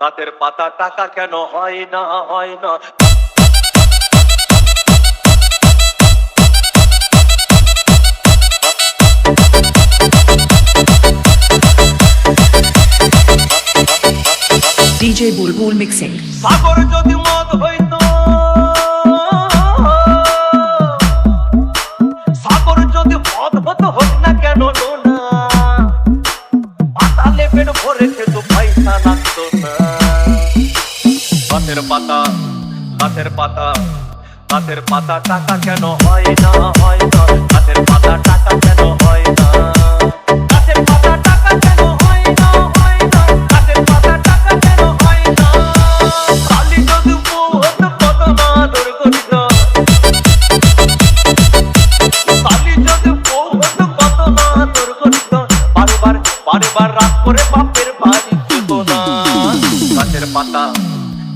পাতের পাতা টাকা কেন হয় না হয় না DJ Bulbul Mixing. গাছের পাতা গাছের পাতা গাছের পাতা টাকা কেন হয় না হয় না? গাছের পাতা টাকা কেন হয় না? বারবার রাত করে বাপের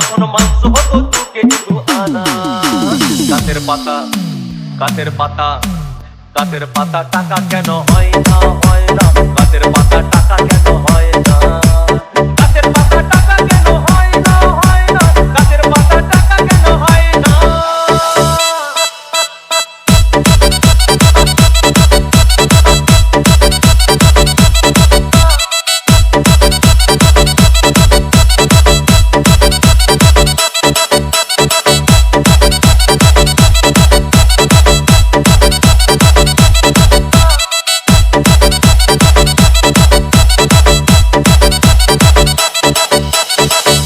তখন মাংস হতো দু কেজি আনা গাছের পাতা গাছের পাতা গাছের পাতা টাকা কেন হয় না হয় না?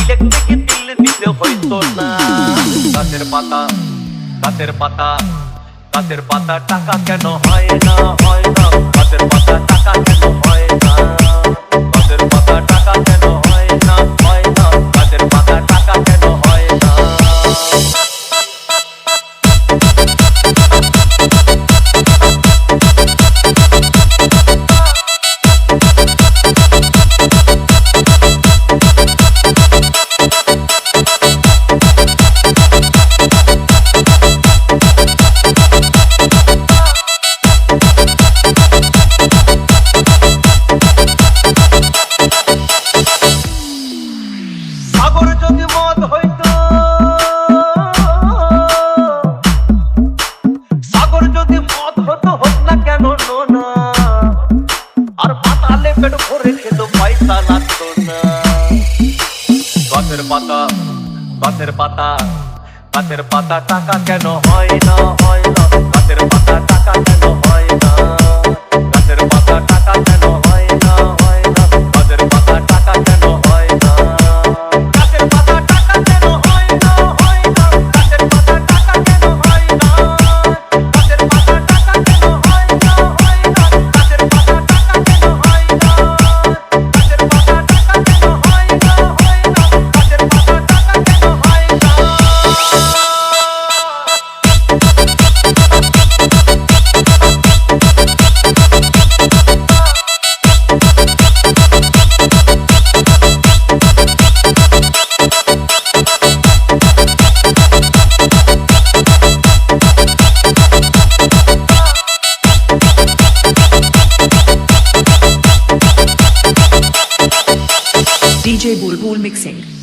ইলেকট্রিক বিল দিতে। হইতো না। গাছের পাতা পাতা টাকা কেন হয় না হয় না। পাতা টাকা কেন হয় পয়সা লাগতো না। গাছের পাতা গাছের পাতা গাছের পাতা টাকা কেন হয় না হয় না। গাছের পাতা টাকা কেন बुलबुल मिक्सिंग